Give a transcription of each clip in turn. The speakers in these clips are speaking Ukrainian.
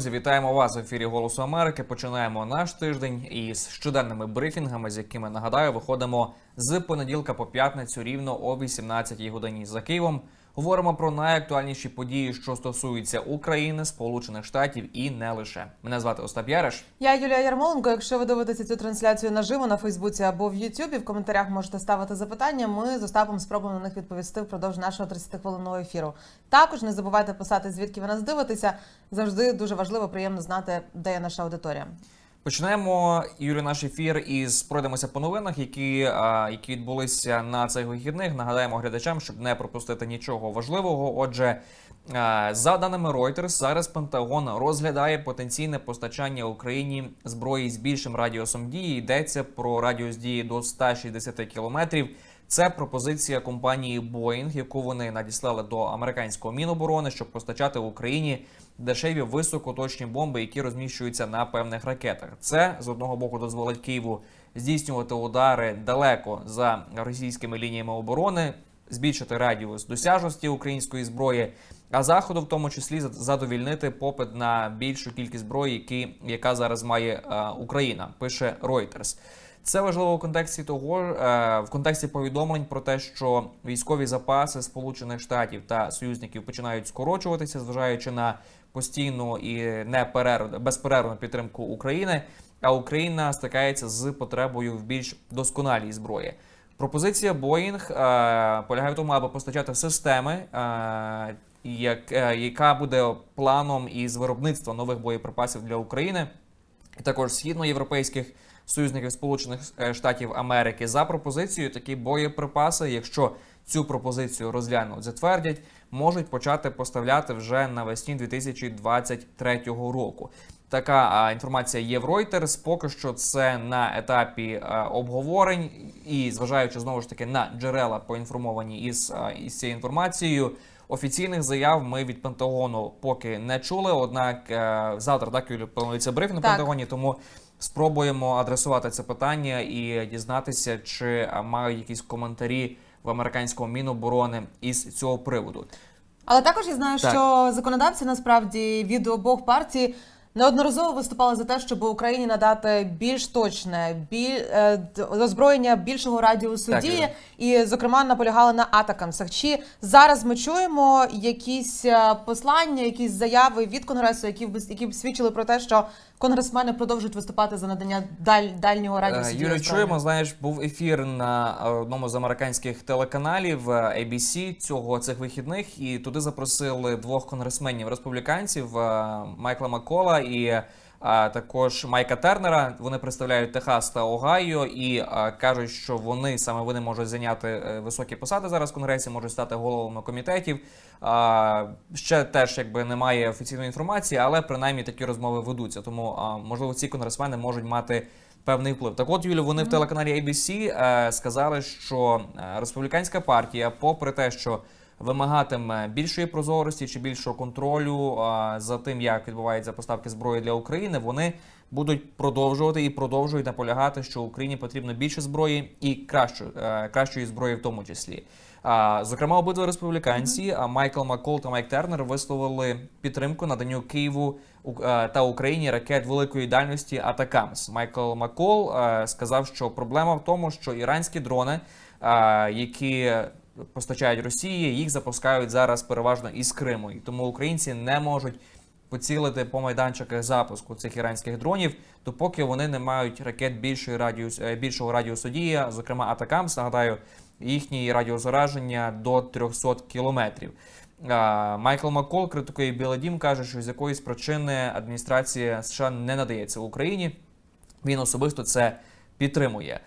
Друзі, вітаємо вас в ефірі Голосу Америки. Починаємо наш тиждень із щоденними брифінгами, з якими нагадаю, виходимо з понеділка по п'ятницю рівно о 18 годині за Києвом. Говоримо про найактуальніші події, що стосуються України, Сполучених Штатів і не лише. Мене звати Остап Яриш. Я Юлія Ярмоленко. Якщо ви дивитеся цю трансляцію наживо на Фейсбуці або в Ютубі, в коментарях можете ставити запитання. Ми з Остапом спробуємо на них відповісти впродовж нашого 30-хвилинного ефіру. Також не забувайте писати, звідки ви нас дивитеся. Завжди дуже важливо, приємно знати, де є наша аудиторія. Почнемо Юрій, наш ефір із пройдемося по новинах, які, які відбулися на цих вихідних. Нагадаємо глядачам, щоб не пропустити нічого важливого. Отже, за даними Reuters, зараз Пентагон розглядає потенційне постачання Україні зброї з більшим радіусом дії. Йдеться про радіус дії до 160 кілометрів. Це пропозиція компанії Boeing, яку вони надіслали до американського міноборони, щоб постачати Україні дешеві високоточні бомби, які розміщуються на певних ракетах. Це з одного боку дозволить Києву здійснювати удари далеко за російськими лініями оборони, збільшити радіус досяжності української зброї, а заходу, в тому числі, задовільнити попит на більшу кількість зброї, які, яка зараз має е, Україна. Пише Reuters. Це важливо в контексті того, е, в контексті повідомлень про те, що військові запаси Сполучених Штатів та союзників починають скорочуватися, зважаючи на постійну і неперервну безперервну підтримку України. А Україна стикається з потребою в більш досконалій зброї. Пропозиція Боїнг е, полягає в тому, аби постачати системи, е, як, е, яка буде планом із виробництва нових боєприпасів для України, і також східноєвропейських союзників Сполучених Штатів Америки за пропозицією такі боєприпаси, якщо цю пропозицію розглянуть, затвердять, можуть почати поставляти вже навесні 2023 року. Така інформація є в Reuters. Поки що це на етапі обговорень, і зважаючи знову ж таки на джерела поінформовані із, із цією інформацією. Офіційних заяв ми від Пентагону поки не чули. Однак е, завтра так Юлі, планується брифінг на Так. Пентагоні, тому спробуємо адресувати це питання і дізнатися, чи мають якісь коментарі в американському міноборони із цього приводу. Але також я знаю, Так. що законодавці насправді від обох партій неодноразово виступали за те, щоб Україні надати більш точне біль, е, озброєння більшого радіусу Так, дії, і зокрема наполягали на атакамсах. Чи зараз ми чуємо якісь е, послання, якісь заяви від конгресу, які б які б свідчили про те, що конгресмени продовжують виступати за надання даль, дальнього радіусу Е, Юрій, чуємо, знаєш, був ефір на е, одному з американських телеканалів е, ABC цього цих вихідних, і туди запросили двох конгресменів республіканців Майкла Макола і е, також Майка Тернера. Вони представляють Техас та Огайо і е, кажуть, що вони саме вони можуть зайняти е, високі посади зараз в конгресі, можуть стати головами комітетів. А, ще теж якби немає офіційної інформації, але принаймні такі розмови ведуться. Тому а, можливо ці конгресмени можуть мати певний вплив. Так от, Юлю, вони в телеканалі ABC е, сказали, що е, республіканська партія, попри те, що вимагатиме більшої прозорості чи більшого контролю за тим, як відбуваються поставки зброї для України, вони будуть продовжувати і продовжують наполягати, що Україні потрібно більше зброї і кращої, е, кращої зброї в тому числі. Зокрема, обидва республіканці, Майкл Маккол та Майк Тернер висловили підтримку наданню Києву е, та Україні ракет великої дальності Атакамс. Майкл Маккол е, сказав, що проблема в тому, що іранські дрони, які постачають Росії, їх запускають зараз переважно із Криму, і тому українці не можуть поцілити по майданчиках запуску цих іранських дронів, допоки вони не мають ракет більшої радіус, е, більшого радіусу дії, зокрема Атакамс, нагадаю, їхній радіус ураження до 300 кілометрів. Майкл Маккол критикує Білий Дім, каже, що з якоїсь причини адміністрація США не надається Україні. Він особисто це підтримує.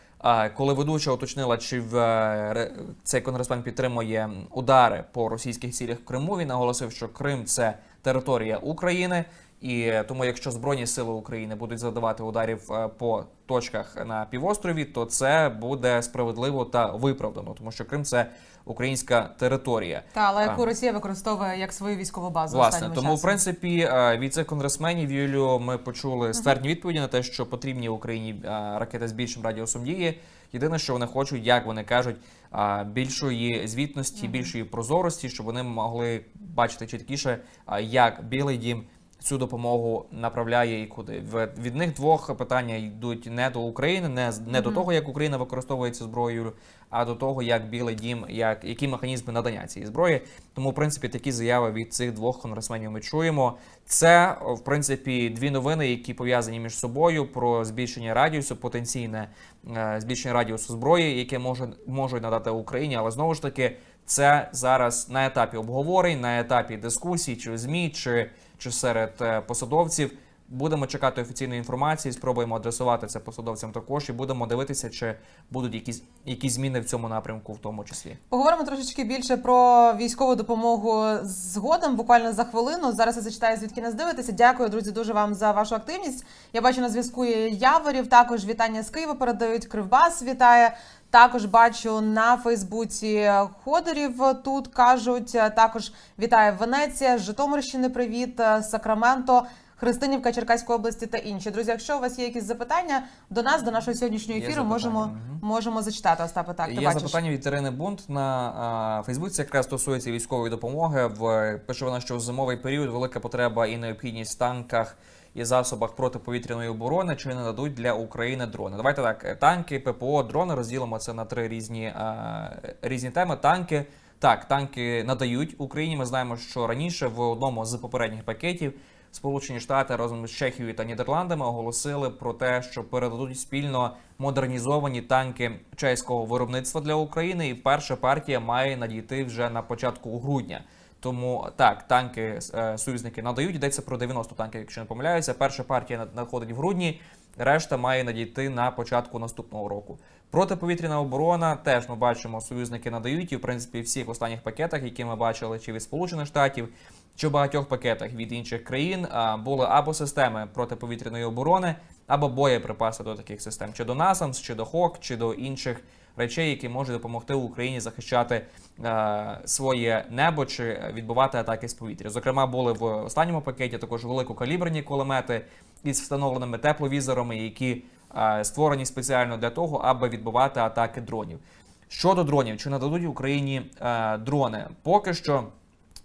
Коли ведуча уточнила, чи в е, цей конгресмен підтримує удари по російських цілях в Криму, він наголосив, що Крим це територія України, і тому, якщо збройні сили України будуть завдавати ударів е, по точках на півострові, то це буде справедливо та виправдано, тому що Крим це українська територія. Та, але яку А. Росія використовує як свою військову базу Власне, тому в принципі е, від цих конгресменів Юлію ми почули ствердні відповіді на те, що потрібні Україні е, ракети з більшим радіусом дії. Єдине, що вони хочуть, як вони кажуть, е, більшої звітності, більшої прозорості, щоб вони могли бачити чіткіше, е, як Білий Дім цю допомогу направляє і куди. Від них двох питання йдуть не до України, не, не до того, як Україна використовується зброєю, а до того, як Білий Дім, як які механізми надання цієї зброї. Тому, в принципі, такі заяви від цих двох конгресменів ми чуємо. Це, в принципі, дві новини, які пов'язані між собою про збільшення радіусу, потенційне е, збільшення радіусу зброї, яке може, можуть надати Україні, але знову ж таки. Це зараз на етапі обговорень, на етапі дискусій, чи в ЗМІ, чи, чи серед е, посадовців. Будемо чекати офіційної інформації, спробуємо адресувати це посадовцям також, і будемо дивитися, чи будуть якісь, якісь зміни в цьому напрямку, в тому числі. Поговоримо трошечки більше про військову допомогу згодом, буквально за хвилину. Зараз я зачитаю, звідки нас дивитеся. Дякую, друзі, дуже вам за вашу активність. Я бачу на зв'язку є Яворів. Також вітання з Києва передають. Кривбас вітає. Також бачу на Фейсбуці Ходорів тут кажуть. Також вітає Венеція, Житомирщини. Привіт, Сакраменто. Христинівка Черкаської області та інші друзі. Якщо у вас є якісь запитання до нас, до нашого сьогоднішнього ефіру, можемо можемо зачитати. Остапе, так ти Є бачиш. запитання від Ірини Бунт на а, Фейсбуці, якраз стосується військової допомоги. В пише вона, що в зимовий період велика потреба і необхідність в танках і засобах протиповітряної оборони чи не дадуть для України дрони. Давайте так: е, танки, ППО, дрони розділимо це на три різні, а, різні теми. Танки. Так, танки надають Україні. Ми знаємо, що раніше в одному з попередніх пакетів Сполучені Штати разом з Чехією та Нідерландами оголосили про те, що передадуть спільно модернізовані танки чеського виробництва для України, і перша партія має надійти вже на початку грудня. Тому так, танки е, союзники надають. Йдеться про 90 танків, якщо не помиляюся. Перша партія надходить в грудні, решта має надійти на початку наступного року. Протиповітряна оборона теж ми бачимо, союзники надають, і в принципі всіх останніх пакетах, які ми бачили, чи від Сполучених Штатів, чи в багатьох пакетах від інших країн, були або системи протиповітряної оборони, або боєприпаси до таких систем, чи до NASAMS, чи до ХОК, чи до інших речей, які можуть допомогти Україні захищати е, своє небо чи відбувати атаки з повітря. Зокрема, були в останньому пакеті також великокаліберні кулемети із встановленими тепловізорами, які е, створені спеціально для того, аби відбувати атаки дронів. Щодо дронів, чи нададуть Україні е, дрони? Поки що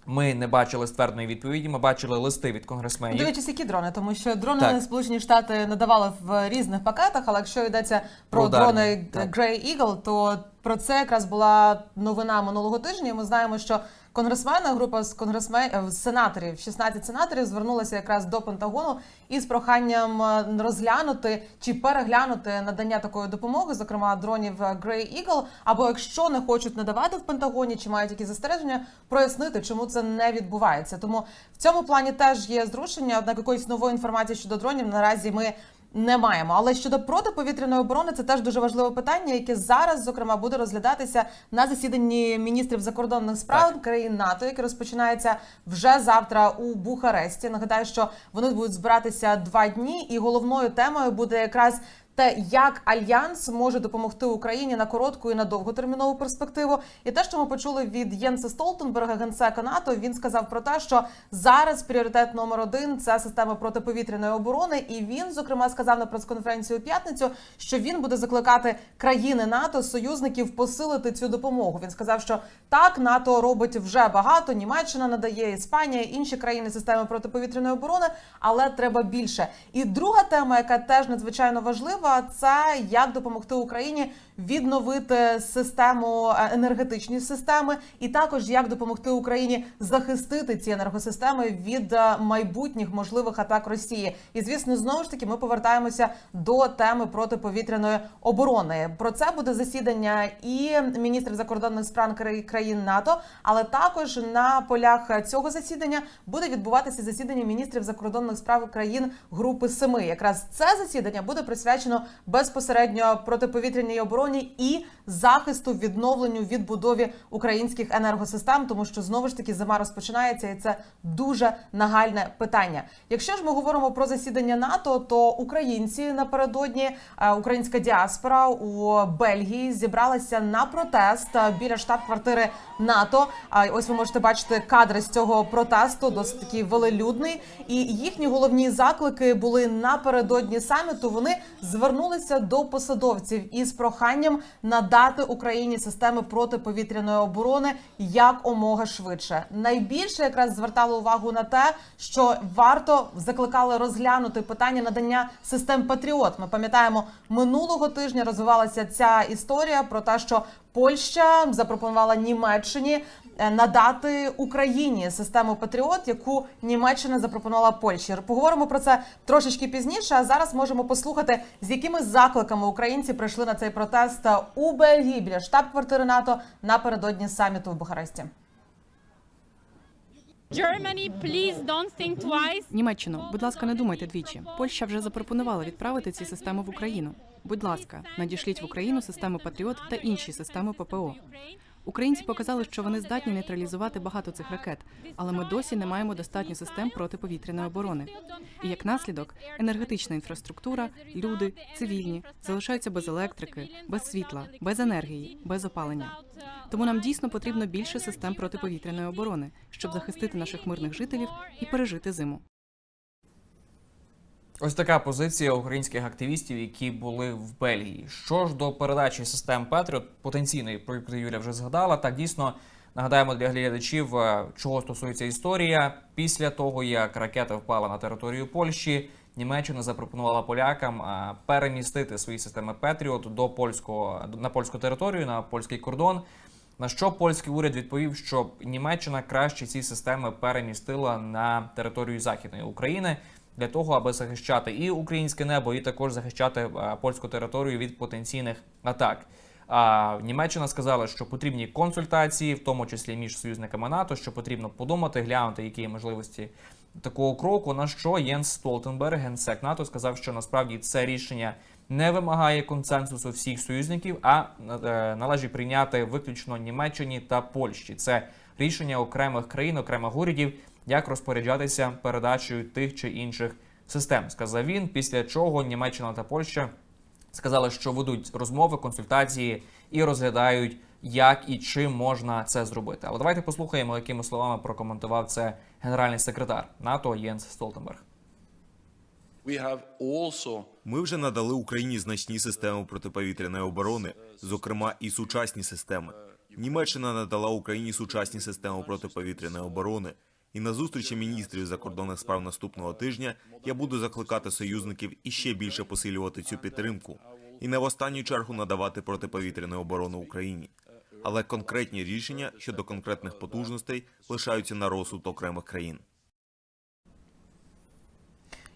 ми не бачили ствердної відповіді. Ми бачили листи від конгресменів. Дивлячись, які дрони, тому що дрони Так. Сполучені Штати надавали в різних пакетах, але якщо йдеться про, Про ударні, дрони так. Grey Eagle, то про це якраз була новина минулого тижня. Ми знаємо, що конгресмени, група з конгресмен е, сенаторів, 16 сенаторів, звернулася якраз до Пентагону із проханням е, розглянути чи переглянути надання такої допомоги, зокрема дронів е, Grey Eagle, або якщо не хочуть надавати в Пентагоні, чи мають якісь застереження, прояснити, чому це не відбувається. Тому в цьому плані теж є зрушення. Однак якоїсь нової інформації щодо дронів наразі ми. Не маємо, але щодо протиповітряної оборони, це теж дуже важливе питання, яке зараз, зокрема, буде розглядатися на засіданні міністрів закордонних справ країн НАТО, яке розпочинається вже завтра у Бухаресті. Нагадаю, що вони будуть збиратися два дні, і головною темою буде якраз те, як альянс може допомогти Україні на коротку і на довготермінову перспективу. І те, що ми почули від Єнса Столтенберга, генсека НАТО, він сказав про те, що зараз пріоритет номер один це система протиповітряної оборони. І він, зокрема, сказав на прес-конференції у п'ятницю, що він буде закликати країни НАТО, союзників посилити цю допомогу. Він сказав, що так НАТО робить вже багато. Німеччина надає, Іспанія, інші країни системи протиповітряної оборони, але треба більше. І друга тема, яка теж надзвичайно важлива, це як допомогти Україні відновити систему е, енергетичні системи, і також як допомогти Україні захистити ці енергосистеми від е, майбутніх можливих атак Росії. І звісно, знову ж таки, ми повертаємося до теми протиповітряної оборони. Про це буде засідання і міністрів закордонних справ кра- країн НАТО, але також на полях цього засідання буде відбуватися засідання міністрів закордонних справ країн Групи Семи. Якраз це засідання буде присвячено безпосередньо протиповітряній обороні і захисту, відновленню, відбудові українських енергосистем, тому що знову ж таки зима розпочинається, і це дуже нагальне питання. Якщо ж ми говоримо про засідання НАТО, то українці напередодні е, українська діаспора у Бельгії зібралася на протест е, біля штаб-квартири НАТО. А ось ви можете бачити кадри з цього протесту, досить такий велелюдний. І їхні головні заклики були напередодні саміту. Вони звернулися до посадовців із проханням надати Україні системи протиповітряної оборони як омога швидше. Найбільше якраз звертали увагу на те, що варто закликали розглянути питання надання систем Патріот. Ми пам'ятаємо, минулого тижня розвивалася ця історія про те, що Польща запропонувала Німеччині надати Україні систему Патріот, яку Німеччина запропонувала Польщі. Поговоримо про це трошечки пізніше. А зараз можемо послухати, з якими закликами українці прийшли на цей протест у Бельгії біля штаб-квартири НАТО напередодні саміту в Бухаресті. Germany, please don't think twice. Німеччино, будь ласка, не думайте двічі. Польща вже запропонувала відправити ці системи в Україну. Будь ласка, надішліть в Україну системи Патріот та інші системи ППО. Українці показали, що вони здатні нейтралізувати багато цих ракет, але ми досі не маємо достатньо систем протиповітряної оборони. І як наслідок, енергетична інфраструктура, люди, цивільні залишаються без електрики, без світла, без енергії, без опалення. Тому нам дійсно потрібно більше систем протиповітряної оборони, щоб захистити наших мирних жителів і пережити зиму. Ось така позиція українських активістів, які були в Бельгії. Що ж до передачі систем Петріот, потенційної, про яку Юля вже згадала, так дійсно нагадаємо для глядачів, е, чого стосується історія. Після того, як ракета впала на територію Польщі, Німеччина запропонувала полякам е, перемістити свої системи Петріот до польського на польську територію, на польський кордон. На що польський уряд відповів, що Німеччина краще ці системи перемістила на територію Західної України для того, аби захищати і українське небо, і також захищати е, польську територію від потенційних атак. А Німеччина сказала, що потрібні консультації, в тому числі між союзниками НАТО, що потрібно подумати, глянути, які є можливості такого кроку. На що Єнс Столтенберг, генсек НАТО, сказав, що насправді це рішення не вимагає консенсусу всіх союзників, а е, належить прийняти виключно Німеччині та Польщі. Це рішення окремих країн, окремих урядів, як розпоряджатися передачею тих чи інших систем. Сказав він. Після чого Німеччина та Польща сказали, що ведуть розмови, консультації і розглядають, як і чим можна це зробити. Але давайте послухаємо, якими словами прокоментував це генеральний секретар НАТО Єнс Столтенберг. Ми вже надали Україні значні системи протиповітряної оборони, зокрема і сучасні системи. Німеччина надала Україні сучасні системи протиповітряної оборони. І на зустрічі міністрів закордонних справ наступного тижня я буду закликати союзників іще більше посилювати цю підтримку і не в останню чергу надавати протиповітряну оборону Україні. Але конкретні рішення щодо конкретних потужностей лишаються на розсуд окремих країн.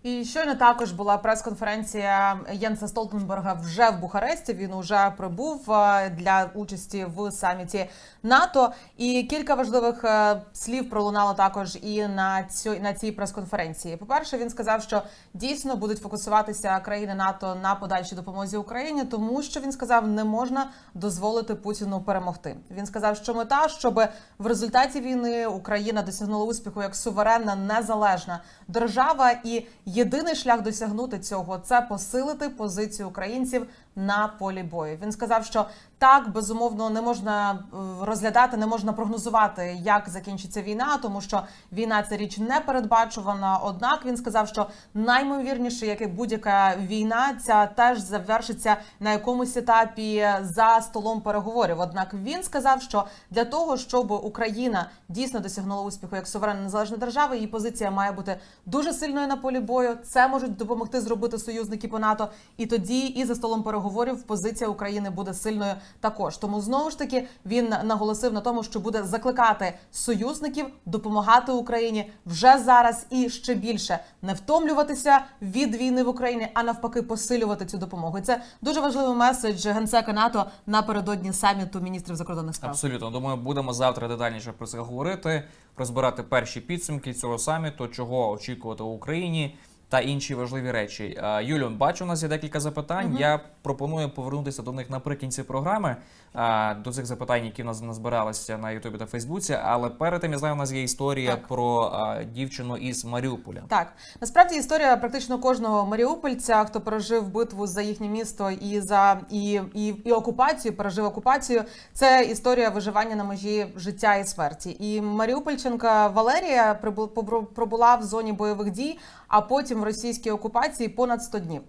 І щойно також була прес-конференція Єнса Столтенберга вже в Бухаресті. Він уже прибув е, для участі в саміті НАТО. І кілька важливих е, слів пролунало також і на цю на цій прес-конференції. По перше, він сказав, що дійсно будуть фокусуватися країни НАТО на подальшій допомозі Україні, тому що він сказав, не можна дозволити Путіну перемогти. Він сказав, що мета, щоб в результаті війни Україна досягнула успіху як суверенна незалежна держава, і єдиний шлях досягнути цього це посилити позицію українців на полі бою. Він сказав, що так безумовно не можна е, розглядати, не можна прогнозувати, як закінчиться війна, тому що війна це річ не передбачувана. Однак він сказав, що наймовірніше, як і будь-яка війна, ця теж завершиться на якомусь етапі за столом переговорів. Однак він сказав, що для того, щоб Україна дійсно досягнула успіху як суверенна незалежна держава, її позиція має бути дуже сильною на полі бою. Це можуть допомогти зробити союзники по НАТО. І тоді, і за столом переговорів, позиція України буде сильною також. Тому знову ж таки він наголосив на тому, що буде закликати союзників допомагати Україні вже зараз і ще більше не втомлюватися від війни в Україні, а навпаки, посилювати цю допомогу. Це дуже важливий меседж генсека НАТО напередодні саміту міністрів закордонних справ. Абсолютно. Думаю, будемо завтра детальніше про це говорити, розбирати перші підсумки цього саміту, чого очікувати в Україні та інші важливі речі. Е, Юлю, бачу, у нас є декілька запитань. Я пропоную повернутися до них наприкінці програми, е, до цих запитань, які в нас назбиралися на Ютубі та Фейсбуці. Але перед тим я знаю, у нас є історія Так. про е, дівчину із Маріуполя. Так, насправді історія практично кожного маріупольця, хто пережив битву за їхнє місто і за і, і, і окупацію, пережив окупацію. Це історія виживання на межі життя і смерті. І Маріупольченка Валерія прибу- пробула в зоні бойових дій, а потім російській окупації понад 100 днів.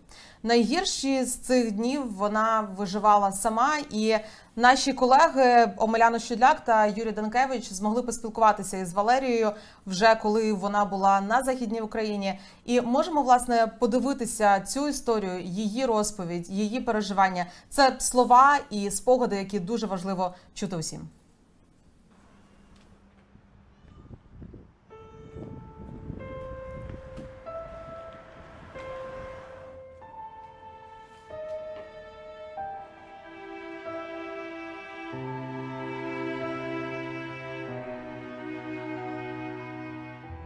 Найгірші з цих днів вона виживала сама, і наші колеги Омеляна Щудляк та Юрій Данкевич змогли поспілкуватися із Валерією вже коли вона була на західній Україні. І можемо власне подивитися цю історію, її розповідь, її переживання. Це слова і спогади, які дуже важливо чути усім.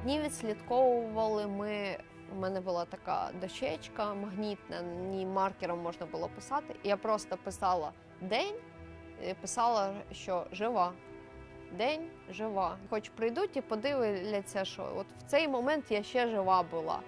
Дні відслідковували ми. У мене була така дощечка магнітна, ні маркером можна було писати. Я просто писала день, писала, що жива. День жива. Хоч прийдуть і подивляться, що от в цей момент я ще жива була.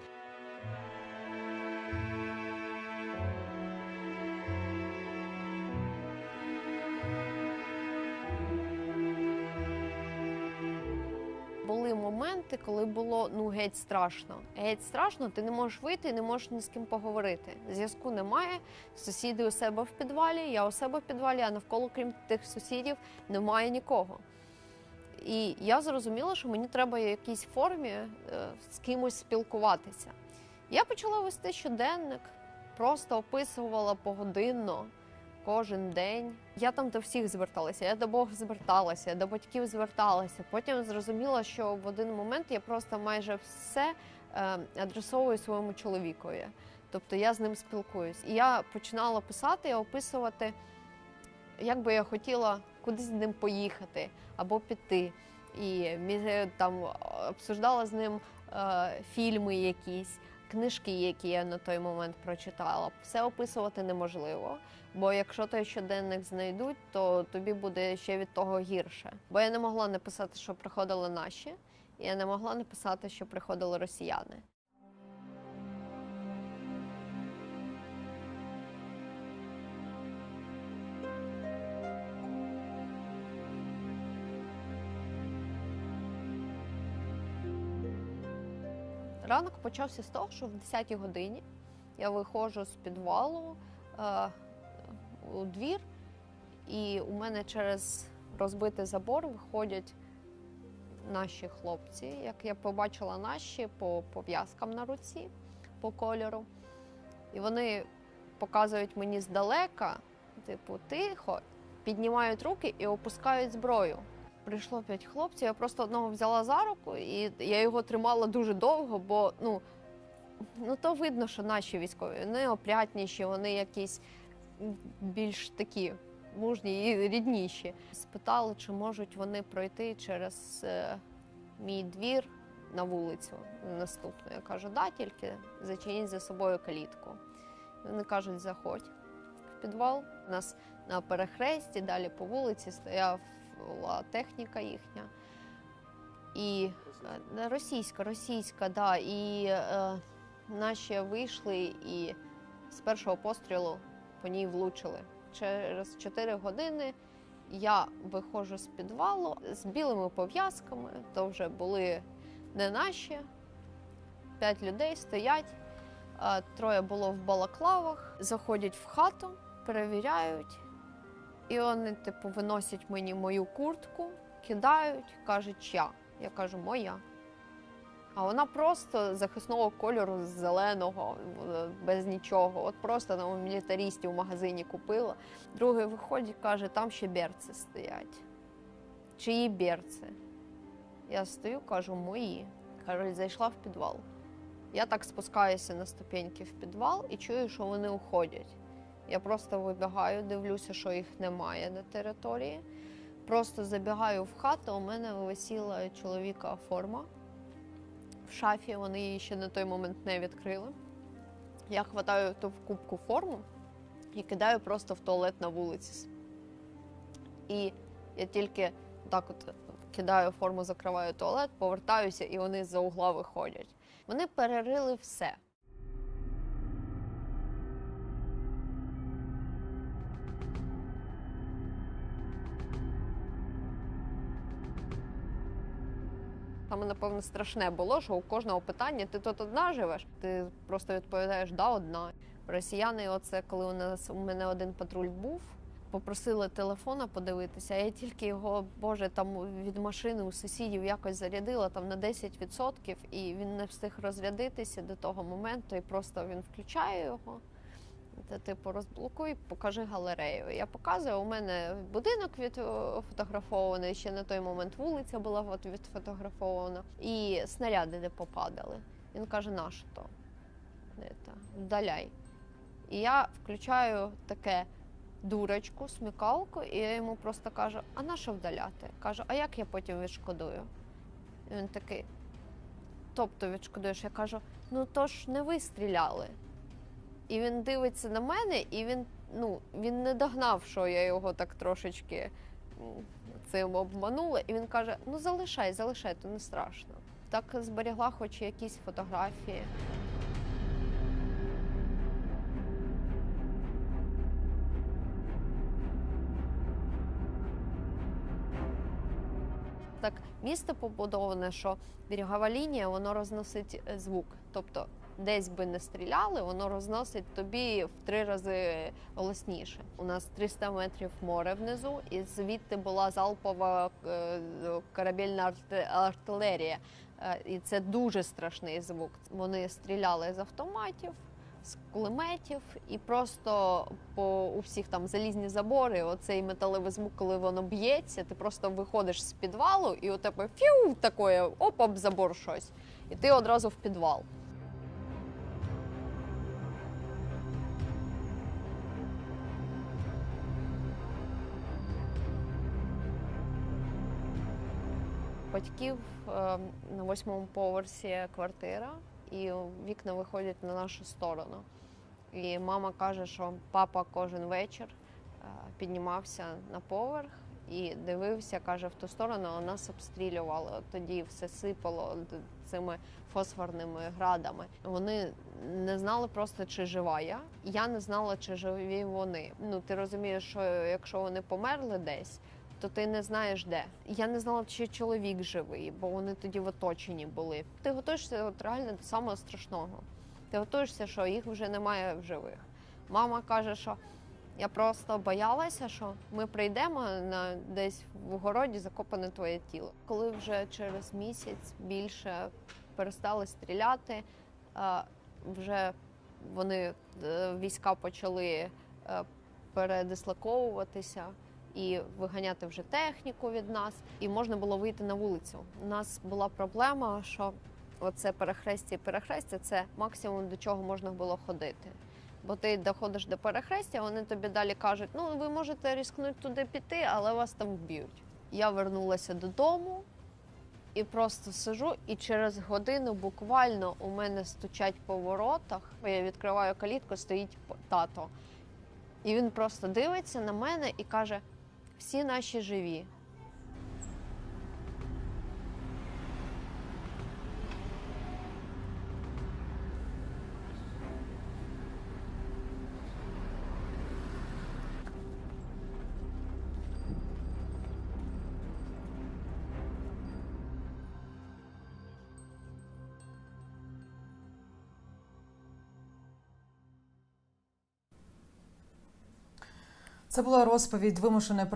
Коли було ну геть страшно. Геть страшно, ти не можеш вийти, не можеш ні з ким поговорити. Зв'язку немає. Сусіди у себе в підвалі, я у себе в підвалі, а навколо, крім тих сусідів, немає нікого. І я зрозуміла, що мені треба в якійсь формі е, з кимось спілкуватися. Я почала вести щоденник, просто описувала погодинно кожен день. Я там до всіх зверталася, я до Бога зверталася, до батьків зверталася. Потім зрозуміла, що в один момент я просто майже все е, адресовую своєму чоловікові. Тобто я з ним спілкуюсь. І я починала писати і описувати, як би я хотіла кудись з ним поїхати або піти. І там обсуждала з ним е, фільми якісь, книжки, які я на той момент прочитала. Все описувати неможливо. Бо якщо той щоденник знайдуть, то тобі буде ще від того гірше. Бо я не могла написати, що приходили наші, і я не могла написати, що приходили росіяни. Ранок почався з того, що в 10-й годині я виходжу з підвалу е, у двір, і у мене через розбитий забор виходять наші хлопці. Як я побачила наші по пов'язкам на руці, по кольору. І вони показують мені здалека, типу, тихо, піднімають руки і опускають зброю. Прийшло п'ять хлопців, я просто одного взяла за руку, і я його тримала дуже довго, бо ну, ну то видно, що наші військові вони опрятніші, вони якісь більш такі мужні і рідніші. Спитали, чи можуть вони пройти через е, мій двір на вулицю наступну. Я кажу, да, тільки зачиніть за собою калітку. Вони кажуть, заходь в підвал. У нас на перехресті, далі по вулиці стояла техніка їхня. І е, російська, російська, да. І е, наші вийшли і з першого пострілу по ній влучили. Через 4 години я виходжу з підвалу з білими пов'язками, то вже були не наші. П'ять людей стоять, а троє було в балаклавах, заходять в хату, перевіряють. І вони, типу, виносять мені мою куртку, кидають, кажуть, чия. Я кажу, моя. А вона просто захисного кольору зеленого, без нічого. От просто на мілітарісті в магазині купила. Другий виходить, каже, там ще берці стоять. Чиї берці? Я стою, кажу, мої. Кажуть, зайшла в підвал. Я так спускаюся на ступеньки в підвал і чую, що вони уходять. Я просто вибігаю, дивлюся, що їх немає на території. Просто забігаю в хату, у мене висіла чоловіка форма в шафі, вони її ще на той момент не відкрили. Я хватаю ту кубку форму і кидаю просто в туалет на вулиці. І я тільки так от кидаю форму, закриваю туалет, повертаюся, і вони з-за угла виходять. Вони перерили все. Саме напевно страшне було, що у кожного питання ти тут одна живеш. Ти просто відповідаєш да, одна. Росіяни, оце коли у нас у мене один патруль був. Попросили телефона подивитися, я тільки його, боже, там від машини у сусідів якось зарядила там на 10%, і він не встиг розрядитися до того моменту, і просто він включає його. Типу розблокуй, покажи галерею. Я показую, у мене будинок відфотографований, ще на той момент вулиця була відфотографована, і снаряди де попадали. Він каже, на що то? Вдаляй. І я включаю таке дурочку, смикалку, і я йому просто кажу, а на що вдаляти? Кажу, а як я потім відшкодую? І він такий, тобто відшкодуєш? Я кажу, ну то ж не ви стріляли. І він дивиться на мене, і він, ну, він не догнав, що я його так трошечки цим обманула. І він каже: ну залишай, залишай, то не страшно. Так зберігла хоч якісь фотографії. Так, місто побудоване, що берегова лінія воно розносить е, звук. Тобто, десь би не стріляли, воно розносить тобі в три рази голосніше. У нас 300 метрів море внизу, і звідти була залпова е, корабельна артилерія. Е, І це дуже страшний звук. Вони стріляли з автоматів. З кулеметів і просто по у всіх там залізні забори. Оцей металевий звук, коли воно б'ється, ти просто виходиш з підвалу, і у тебе фіу такое, оп, об забор щось, і ти одразу в підвал. Батьків е, на восьмому поверсі квартира, і вікна виходять на нашу сторону. І мама каже, що папа кожен вечір е, піднімався на поверх і дивився, каже, в ту сторону, а нас обстрілювали. Тоді все сипало цими фосфорними градами. Вони не знали просто, чи жива я. Я не знала, чи живі вони. Ну ти розумієш, що якщо вони померли десь. То ти не знаєш де. Я не знала, чи чоловік живий, бо вони тоді в оточенні були. Ти готуєшся от реально до самого страшного. Ти готуєшся, що їх вже немає в живих. Мама каже, що я просто боялася, що ми прийдемо на десь в городі закопане твоє тіло. Коли вже через місяць більше перестали стріляти, вже вони е, війська почали е, передислоковуватися і виганяти вже техніку від нас, і можна було вийти на вулицю. У нас була проблема, що оце перехрестя і перехрестя це максимум до чого можна було ходити. Бо ти доходиш до перехрестя, вони тобі далі кажуть, ну ви можете ризикнути туди піти, але вас там вб'ють. Я вернулася додому і просто сижу, і через годину буквально у мене стучать по воротах. Я відкриваю калітку, стоїть тато. І він просто дивиться на мене і каже: всі наші живі. Це була розповідь вимушеної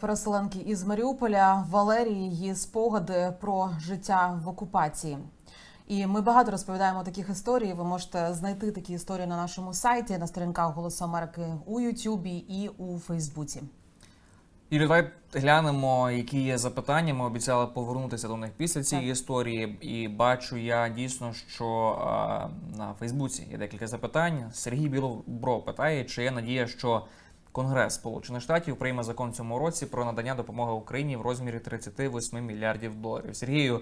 переселенки із Маріуполя Валерії. Її спогади про життя в окупації. І ми багато розповідаємо таких історій. Ви можете знайти такі історії на нашому сайті, на сторінках Голосу Америки у Ютубі і у Фейсбуці. Юрій, давай глянемо, які є запитання. Ми обіцяли повернутися до них після цієї історії. І бачу я дійсно, що а, на Фейсбуці є декілька запитань. Сергій Білобро питає, чи є надія, що Конгрес Сполучених Штатів прийме закон цьому році про надання допомоги Україні в розмірі 38 мільярдів доларів. Сергію,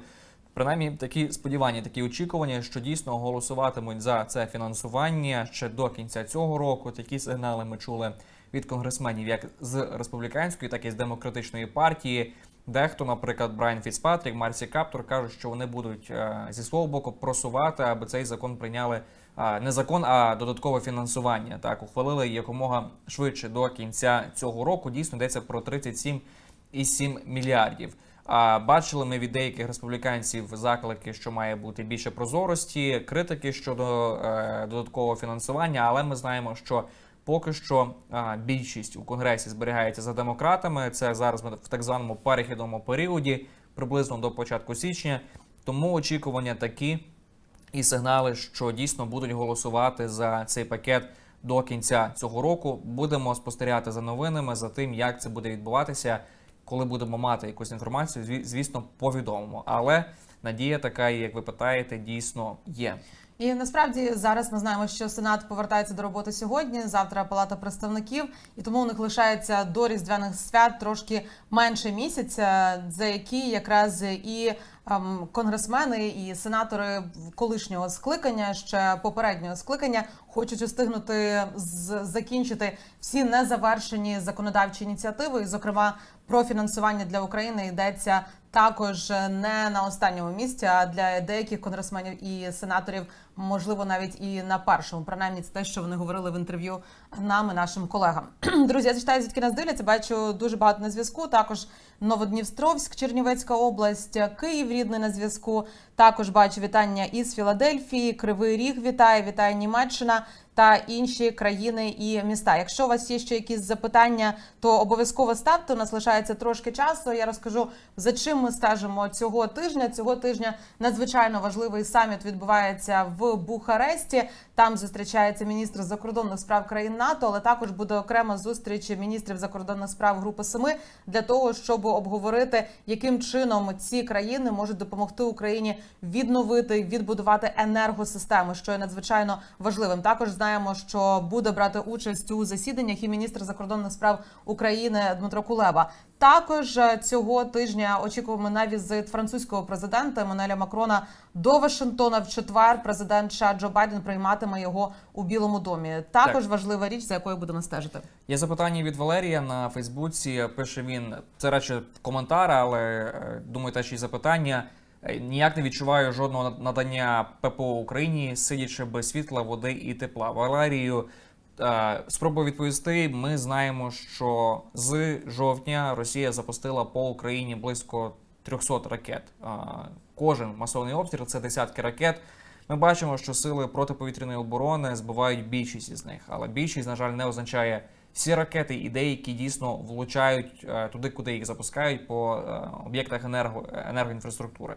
принаймні такі сподівання, такі очікування, що дійсно голосуватимуть за це фінансування ще до кінця цього року. Такі сигнали ми чули від конгресменів як з республіканської, так і з демократичної партії. Дехто, наприклад, Брайан Фіцпатрік, Марсі Каптор кажуть, що вони будуть е, зі свого боку просувати, аби цей закон прийняли не закон, а додаткове фінансування. Так ухвалили якомога швидше до кінця цього року. Дійсно йдеться про 37,7 мільярдів. А бачили ми від деяких республіканців заклики, що має бути більше прозорості, критики щодо е, додаткового фінансування. Але ми знаємо, що поки що а, більшість у конгресі зберігається за демократами. Це зараз ми в так званому перехідному періоді, приблизно до початку січня. Тому очікування такі і сигнали, що дійсно будуть голосувати за цей пакет до кінця цього року. Будемо спостерігати за новинами, за тим, як це буде відбуватися. Коли будемо мати якусь інформацію, зві- звісно, повідомимо. Але надія така, як ви питаєте, дійсно є. І насправді зараз ми знаємо, що Сенат повертається до роботи сьогодні. Завтра Палата представників, і тому у них лишається до різдвяних свят трошки менше місяця, за які якраз і конгресмени і сенатори колишнього скликання, ще попереднього скликання, хочуть устигнути закінчити всі незавершені законодавчі ініціативи, і, зокрема, про фінансування для України йдеться також не на останньому місці, а для деяких конгресменів і сенаторів, можливо, навіть і на першому. Принаймні, це те, що вони говорили в інтерв'ю нам і нашим колегам. Друзі, я зачитаю, звідки нас дивляться. Бачу дуже багато на зв'язку. Також Новодністровськ, Чернівецька область, Київ рідний на зв'язку. Також бачу вітання із Філадельфії, Кривий Ріг вітає, вітає Німеччина та інші країни і міста. Якщо у вас є ще якісь запитання, то обов'язково ставте. У нас лишається трошки часу. Я розкажу за чим ми стежимо цього тижня. Цього тижня надзвичайно важливий саміт відбувається в Бухаресті. Там зустрічається міністр закордонних справ країн НАТО, але також буде окрема зустріч міністрів закордонних справ Групи Семи для того, щоб обговорити, яким чином ці країни можуть допомогти Україні відновити відбудувати енергосистему, що є надзвичайно важливим. Також знаємо, що буде брати участь у засіданнях і міністр закордонних справ України Дмитро Кулеба. Також е, цього тижня очікуємо на візит французького президента Еммануеля Макрона до Вашингтона. В четвер президент США Джо Байден прийматиме його у Білому домі. Також Так. важлива річ, за якою будемо стежити. Є запитання від Валерія на Фейсбуці. Пише він це радше коментар, але е, думаю, теж і запитання. Е, Ніяк не відчуваю жодного надання ППО Україні, сидячи без світла, води і тепла. Валерію е, спробую відповісти. Ми знаємо, що з жовтня Росія запустила по Україні близько 300 ракет. Е, Кожен масовний обстріл це десятки ракет. Ми бачимо, що сили протиповітряної оборони збивають більшість із них, але більшість, на жаль, не означає всі ракети і деякі дійсно влучають е, туди, куди їх запускають по е, об'єктах енерго, енергоінфраструктури.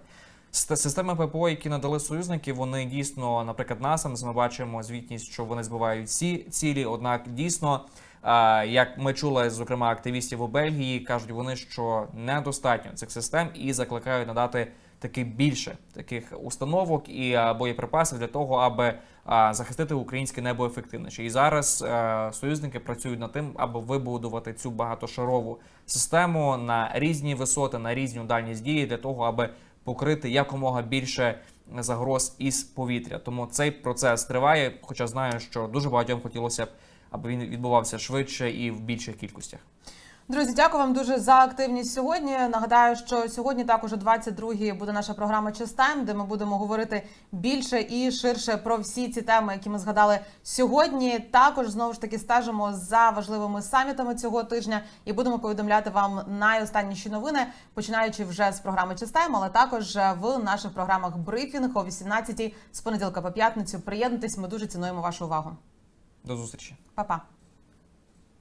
Системи ППО, які надали союзники, вони дійсно, наприклад, НАСАМС, ми бачимо звітність, що вони збивають всі цілі. Однак дійсно, е, як ми чули, зокрема, активістів у Бельгії, кажуть вони, що недостатньо цих систем і закликають надати таки більше таких установок і боєприпасів для того, аби захистити українське небо ефективніше. І зараз е, союзники працюють над тим, аби вибудувати цю багатошарову систему на різні висоти, на різну дальність дії для того, аби покрити якомога більше загроз із повітря. Тому цей процес триває. Хоча знаю, що дуже багатьом хотілося б, аби він відбувався швидше і в більших кількостях. Друзі, дякую вам дуже за активність сьогодні. Нагадаю, що сьогодні також о 22-й буде наша програма «Частайм», де ми будемо говорити більше і ширше про всі ці теми, які ми згадали сьогодні. Також знову ж таки стежимо за важливими самітами цього тижня і будемо повідомляти вам найостанніші новини, починаючи вже з програми «Частайм», але також в наших програмах брифінг о 18-й з понеділка по п'ятницю. Приєднуйтесь, ми дуже цінуємо вашу увагу. До зустрічі. Па-па.